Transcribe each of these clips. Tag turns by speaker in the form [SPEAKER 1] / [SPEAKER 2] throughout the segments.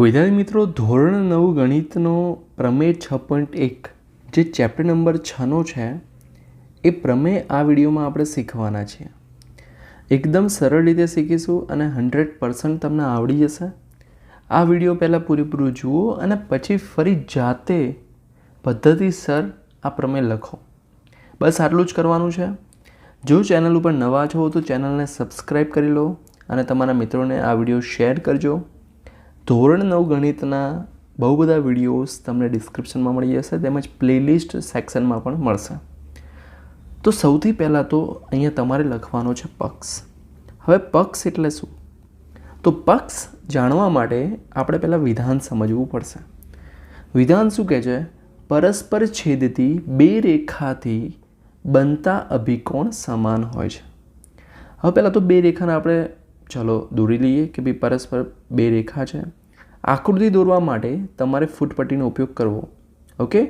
[SPEAKER 1] વિદ્યાર્થી મિત્રો, ધોરણ નવ ગણિતનો પ્રમેય છ પોઈન્ટ એક જે ચેપ્ટર નંબર છનો છે, એ પ્રમેય આ વિડીયોમાં આપણે શીખવાના છીએ. એકદમ સરળ રીતે શીખીશું અને હંડ્રેડ પર્સન્ટ તમને આવડી જશે. આ વીડિયો પહેલાં પૂરેપૂરું જુઓ અને પછી ફરી જાતે પદ્ધતિસર આ પ્રમેય લખો. બસ આટલું જ કરવાનું છે. જો ચેનલ ઉપર નવા છો તો ચેનલને સબસ્ક્રાઈબ કરી લો અને તમારા મિત્રોને આ વીડિયો શેર કરજો. ધોરણ નવ ગણિતના બહુ બધા વિડીયોઝ તમને ડિસ્ક્રિપ્શનમાં મળી જશે, તેમજ પ્લેલિસ્ટ સેક્શનમાં પણ મળશે. તો સૌથી પહેલાં તો અહીંયા તમારે લખવાનો છે પક્ષ. હવે પક્ષ એટલે શું? તો પક્ષ જાણવા માટે આપણે પહેલાં વિધાન સમજવું પડશે. વિધાન શું કહે છે? પરસ્પર છેદતી બે રેખાથી બનતા અભિકોણ સમાન હોય છે. હવે પહેલાં તો બે રેખાને આપણે, ચલો દોરી લઈએ કે ભાઈ પરસ્પર બે રેખા છે. આકૃતિ દોરવા માટે તમારે ફૂટપટ્ટીનો ઉપયોગ કરવો. ઓકે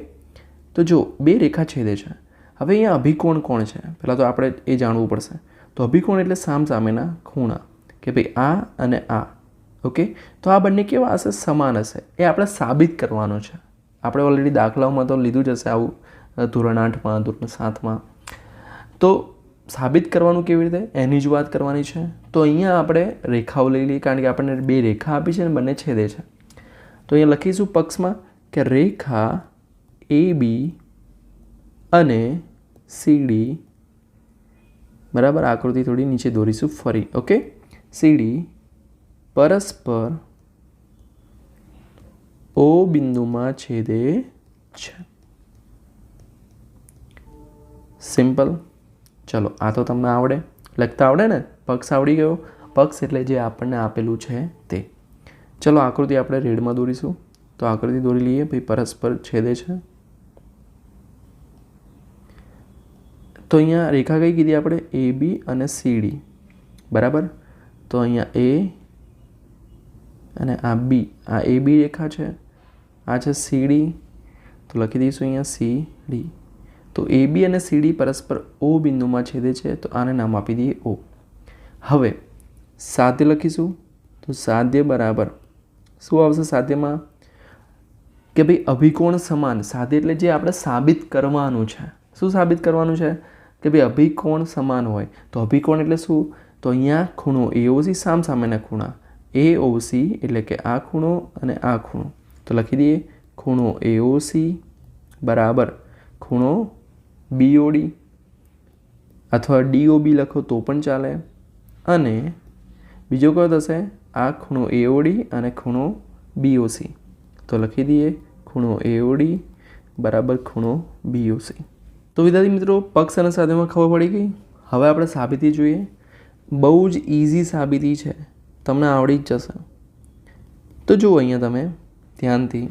[SPEAKER 1] તો જો, બે રેખા છેદે છે. હવે અહીંયા અભિકોણ કોણ છે? પહેલાં તો આપણે એ જાણવું પડશે. તો અભિકોણ એટલે સામ સામેના ખૂણા, કે ભાઈ આ અને આ. ઓકે તો આ બંને કેવા હશે? સમાન હશે. એ આપણે સાબિત કરવાનું છે. આપણે ઓલરેડી દાખલાઓમાં તો લીધું જ હશે આવું ધોરણ આઠમાં, ધોરણ સાતમાં. તો સાબિત કરવાનું કેવી રીતે? એની જ વાત કરવાની છે. તો અહીંયા આપણે રેખાઓ લઈ લઈએ, કારણ કે આપણને બે રેખા આપી છે ને બંને છેદે છે. તો અહીંયા લખીશું પક્ષમાં કે રેખા એ બી અને સીડી બરાબર, આકૃતિ થોડી નીચે દોરીશું ફરી, ઓકે? સીડી પરસ્પર ઓ બિંદુમાં છેદે છે. સિમ્પલ ચલો, આ તો તમને આવડે. લખતા આવડે ને? પક્ષ આવડી ગયો. પક્ષ એટલે જે આપણને આપેલું છે તે. ચલો, આકૃતિ આપણે રેડમાં દોરીશું. તો આકૃતિ દોરી લઈએ. ભાઈ, પરસ્પર છેદે છે. તો અહીંયા રેખા કઈ કીધી આપણે? એ બી અને સી બરાબર? તો અહીંયા એ અને આ બી આ એ બી રેખા છે. આ છે સી તો લખી દઈશું અહીંયા સી ડી તો એ બી અને સીડી પરસ્પર ઓ બિંદુમાં છેદે છે, તો આને નામ આપી દઈએ ઓ હવે, સાધ્ય લખીશું, તો સાધ્ય બરાબર શું આવશે સાધ્યમાં? કે ભાઈ અભિકોણ સમાન, સાધ્ય એટલે જે આપણે સાબિત કરવાનું છે. શું સાબિત કરવાનું છે? કે ભાઈ અભિકોણ સમાન હોય. તો અભિકોણ એટલે શું? તો અહીંયા ખૂણો એઓસી સામ સામેના ખૂણા. એ ઓસી એટલે કે આ ખૂણો અને આ ખૂણો. તો લખી દઈએ, ખૂણો એઓસી બરાબર. ખૂણો બીઓડી અથવા ડીઓબી લખો તો પણ ચાલે. અને બીજો કયો થશે આ ખૂણો એઓડી અને ખૂણો બીઓસી તો લખી દઈએ ખૂણો એઓડી બરાબર ખૂણો બીઓસી તો વિદ્યાર્થી મિત્રો, પક્ષ અને સાધનમાં ખબર પડી ગઈ? હવે આપણે સાબિતી જોઈએ. બહુ જ ઇઝી સાબિતી છે. તમને આવડી જ જશે. તો જુઓ અહીંયા તમે, ધ્યાનથી.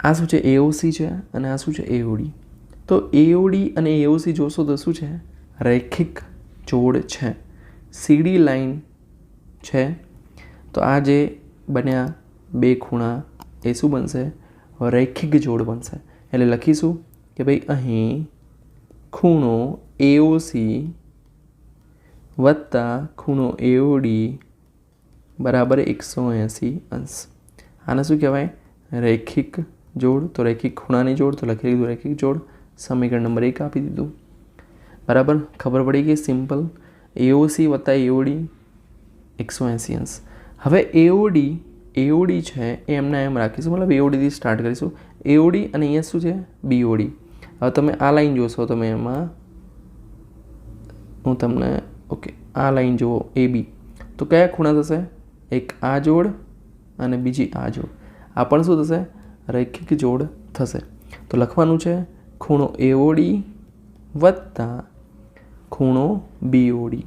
[SPEAKER 1] આ શું છે? એઓસી છે અને આ શું છે? એઓડી તો એઓડી અને એઓસી જોશો તો શું છે? રૈખિક જોડ છે. સીડી લાઈન છે. તો આ જે બન્યા બે ખૂણા, એ શું બનશે? રૈખિક જોડ બનશે. એટલે લખીશું કે ભાઈ અહીં ખૂણો એઓસી વત્તા ખૂણો એઓડી બરાબર એકસો એંસી અંશ. આને શું કહેવાય? રૈખિક જોડ. તો રૈખિક ખૂણાની જોડ, તો લખી દીધું રૈખિક જોડ. સમીકરણ નંબર એક આપી દીધું. બરાબર? ખબર પડી કે સિમ્પલ એઓસી વત્તા એઓડી એકસો એંસી અંશ. હવે એઓડી એઓડી છે એ એમને એમ રાખીશું. મતલબ એઓડીથી સ્ટાર્ટ કરીશું. એઓડી અને અહીંયા શું છે? બીઓડી હવે તમે આ લાઈન જોશો, તમે એમાં હું તમને ઓકે આ લાઈન જુઓ એ બી તો કયા ખૂણા થશે? એક આ જોડ અને બીજી આ જોડ. આ પણ શું થશે? રૈખિક જોડ થશે. તો લખવાનું છે ખૂણો એઓડી વત્તા ખૂણો બીઓડી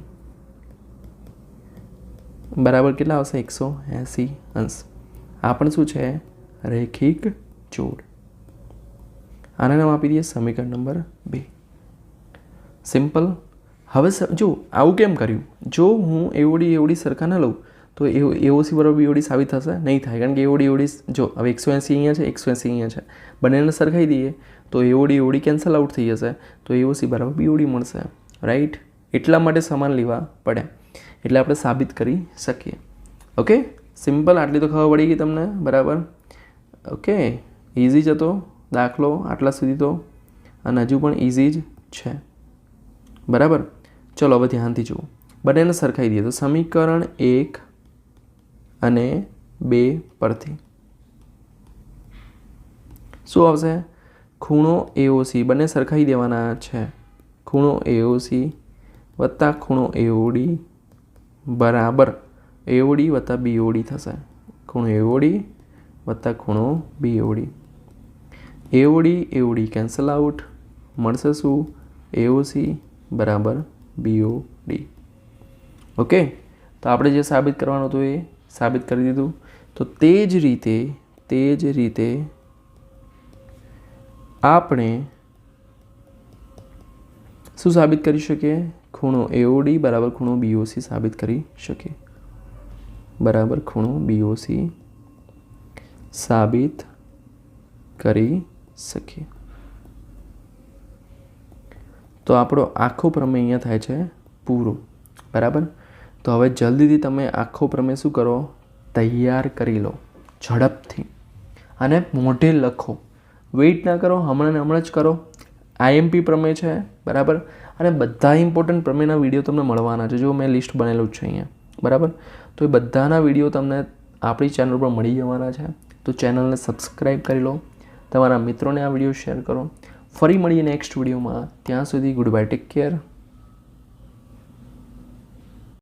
[SPEAKER 1] બરાબર કેટલા આવશે? એકસો એંસી અંશ. આ પણ શું છે? રેખિક જોડ. આને નામ આપી દઈએ સમીકરણ નંબર બે. સિમ્પલ. હવે જો, આવું કેમ કર્યું? જો હું એઓડી એવડી સરખા ન લઉં તો એ એઓસી બરાબર બીઓડી સાબિત થશે? નહીં થાય. કારણ કે એઓડી એવડી જો, હવે એકસો એંસી અહીંયા છે, એકસો એંસી અહીંયા છે. બંનેને સરખાઈ દઈએ, તો એઓડી એવડી કેન્સલ આઉટ થઈ જશે. તો એઓસી બરાબર બીઓડી મળશે. રાઈટ એટલા માટે સમાન લેવા પડે. એટલે આપણે સાબિત કરી શકીએ. ઓકે સિમ્પલ આટલી તો ખબર પડી ગઈ તમને. બરાબર? ઓકે ઇઝી જ હતો. દાખલો આટલા સુધી તો. અને હજુ પણ ઇઝી જ છે. બરાબર? ચલો, હવે ધ્યાનથી જુઓ. બંનેને સરખાઈ દઈએ. તો સમીકરણ એક અને બે પરથી. શું આવશે? ખૂણો એઓસી બંને સરખાઈ દેવાના છે. ખૂણો એઓસી વત્તા ખૂણો એઓડી બરાબર. એઓડી વત્તા બીઓડી થશે. ખૂણો એઓડી વત્તા ખૂણો BOD AOD AOD cancel out મળશે શું? એઓસી બરાબર બીઓડી ઓકે તો આપણે જે સાબિત કરવાનું હતું એ સાબિત કરી દીધું. તો તે જ રીતે, તે જ રીતે આપણે શું સાબિત કરી શકીએ? ખૂણો એઓડી બરાબર ખૂણો બીઓસી સાબિત કરી શકીએ. બરાબર ખૂણો બીઓસી સાબિત કરી શકીએ. તો આપણો આખો પ્રમેય અહીંયા થાય છે પૂરો. બરાબર? તો હવે જલ્દીથી તમે આખો પ્રમેય શું કરો? તૈયાર કરી લો. ઝડપથી. અને મોઢે લખો. વેઇટ ના કરો, હમણાં ને હમણાં જ કરો. આઈએમપી પ્રમેય છે, બરાબર? અને બધા ઇમ્પોર્ટન્ટ પ્રમેયના વીડિયો તમને મળવાના છે. જો મેં લિસ્ટ બનેલું છે અહીંયા. બરાબર? તો એ બધાના વીડિયો તમને આપણી ચેનલ પર મળી જવાના છે. તો ચેનલને સબસ્ક્રાઈબ કરી લો. તમારા મિત્રોને આ વીડિયો શેર કરો. ફરી મળીએ નેક્સ્ટ વિડીયોમાં ત્યાં સુધી ગુડ બાય ટેક કેર